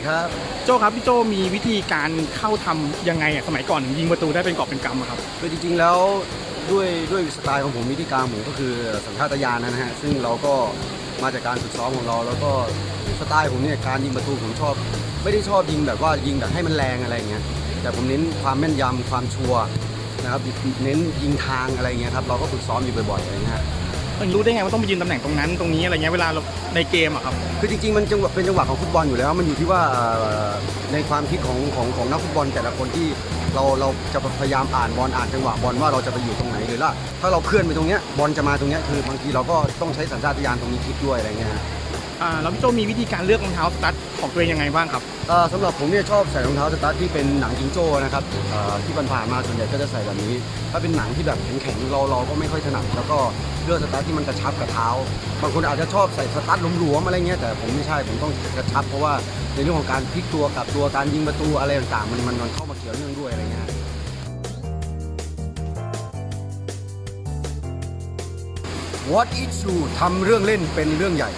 ดีครับ โจครับพี่โจมีวิธีการเข้าทำยังไงอะสมัยก่อนถึงยิงประตูได้เป็นกอบเป็นกำอะครับคือจริง ๆ แล้วด้วยด้วยสไตล์ของผมวิธีการผมก็คือสัญชาตญาณนะฮะซึ่งเราก็มาจากการฝึกซ้อมของเรา แล้วก็สไตล์ผมเนี่ยการยิงประตูผมชอบ ไม่ได้ชอบยิงแบบว่ายิงแบบให้มันแรงอะไรเงี้ยแต่ผมเน้นความแม่นยำความชัวร์นะครับเน้นยิงทางอะไรเงี้ยครับเราก็ฝึกซ้อมอยู่บ่อยๆอะไรเงี้ยฮะมัน รู้ได้ไงว่าต้องไปยืนตำแหน่งตรงนั้นตรงนี้อะไรเงี้ยเวลาเราในเกมอะครับ คือจริงๆมันจังหวะเป็นจังหวะของฟุตบอลอยู่แล้ว มันอยู่ที่ว่าเอ่อในความคิดของของของนักฟุตบอลแต่ละคนที่เราเราจะพยายามอ่านบอลอ่านจังหวะบอลว่าเราจะไปอยู่ตรงไหนหรือว่าถ้าเราเคลื่อนไปตรงเนี้ยบอลจะมาตรงเนี้ยคือบางทีเราก็ต้องใช้สัญชาตญาณตรงนี้คิดด้วยอะไรเงี้ยฮะ อ่าแล้วพี่โจมีวิธีการเลือกรองเท้าสตั๊ดของตัวเองยังไงบ้างครับเอ่อสำหรับผมเนี่ยชอบใส่รองเท้าสตาร์ทที่เป็นหนังจิงโจ้นะครับอ่อที่ผ่านๆมาส่วนใหญ่ก็จะใส่แบบนี้ ถ้าเป็นหนังที่แบบแข็งๆเราเราก็ไม่ค่อยถนัดแล้วก็เลือกสตาร์ทที่มันกระชับกับเท้าบางคนอาจจะชอบใส่สตาร์ทหลวมๆอะไรเงี้ยแต่ผมไม่ใช่ผมต้องกระชับเพราะว่าในเรื่องของการพลิกตัวกลับตัวการยิงประตูอะไรต่างๆมันมันมันเข้ามาเกี่ยวเนื่องด้วยอะไรเงี้ย What is true ทำเรื่องเล่นเป็นเรื่องใหญ่